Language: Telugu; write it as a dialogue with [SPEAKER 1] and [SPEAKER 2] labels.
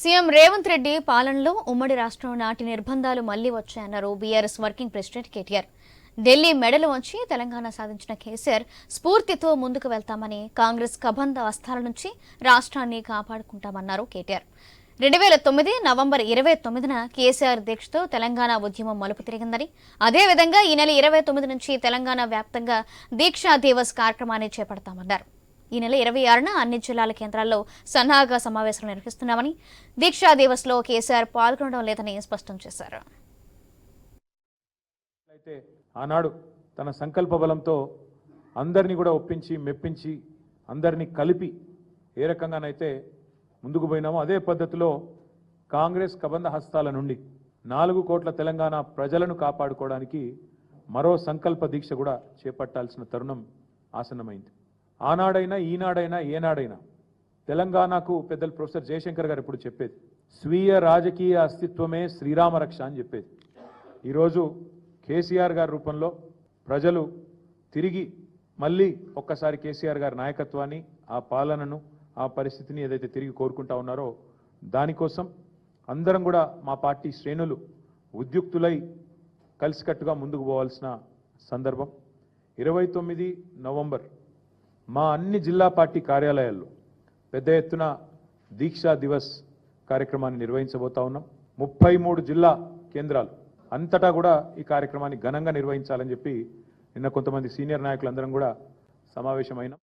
[SPEAKER 1] సీఎం రేవంత్ రెడ్డి పాలనలో ఉమ్మడి రాష్ట్రం నాటి నిర్బంధాలు మళ్ళీ వచ్చాయన్నారు BRS working president KTR. Delhi మెడలు వంచి తెలంగాణ సాధించిన కేసీఆర్ స్ఫూర్తితో ముందుకు వెళ్తామని కాంగ్రెస్ కబంధ అస్తాల నుంచి రాష్ట్రాన్ని కాపాడుకుంటామన్నారు కేటీఆర్. రెండు వేల తొమ్మిది నవంబర్ ఇరవై తొమ్మిదిన కేసీఆర్ దీక్షతో తెలంగాణ ఉద్యమం మలుపు తిరిగిందని అదేవిధంగా ఈ నెల ఇరవై తొమ్మిది నుంచి తెలంగాణ వ్యాప్తంగా దీక్షా దివస్ కార్యక్రమాన్ని చేపడతామన్నారు. ఈ నెల ఇరవై ఆరున అన్ని జిల్లాల కేంద్రాల్లో సన్నాహగా సమావేశాలు నిర్వహిస్తున్నామని దీక్షా దివస్లో కేసీఆర్ పాల్గొనడం లేదని స్పష్టం చేశారు.
[SPEAKER 2] అయితే ఆనాడు తన సంకల్ప బలంతో అందరినీ కూడా ఒప్పించి మెప్పించి అందరినీ కలిపి ఏ రకంగానైతే ముందుకు పోయినామో అదే పద్ధతిలో కాంగ్రెస్ కబంధ హస్తాల నుండి నాలుగు కోట్ల తెలంగాణ ప్రజలను కాపాడుకోవడానికి మరో సంకల్ప దీక్ష కూడా చేపట్టాల్సిన తరుణం ఆసన్నమైంది. ఆనాడైనా ఈనాడైనా ఏనాడైనా. తెలంగాణకు పెద్దలు ప్రొఫెసర్ జయశంకర్ గారు ఇప్పుడు చెప్పేది స్వీయ రాజకీయ అస్తిత్వమే శ్రీరామ రక్ష అని చెప్పేది. ఈరోజు కేసీఆర్ గారి రూపంలో ప్రజలు తిరిగి మళ్ళీ ఒక్కసారి కేసీఆర్ గారి నాయకత్వాన్ని ఆ పాలనను ఆ పరిస్థితిని ఏదైతే తిరిగి కోరుకుంటా ఉన్నారో దానికోసం అందరం కూడా మా పార్టీ శ్రేణులు ఉద్యుక్తులై కలిసికట్టుగా ముందుకు పోవాల్సిన సందర్భం. ఇరవై తొమ్మిది నవంబర్ మా అన్ని జిల్లా పార్టీ కార్యాలయాల్లో పెద్ద ఎత్తున దీక్షా దివస్ కార్యక్రమాన్ని నిర్వహించబోతా ఉన్నాం. ముప్పై మూడు జిల్లా కేంద్రాలు అంతటా కూడా ఈ కార్యక్రమాన్ని ఘనంగా నిర్వహించాలని చెప్పి నిన్న కొంతమంది సీనియర్ నాయకులందరం కూడా సమావేశమైన.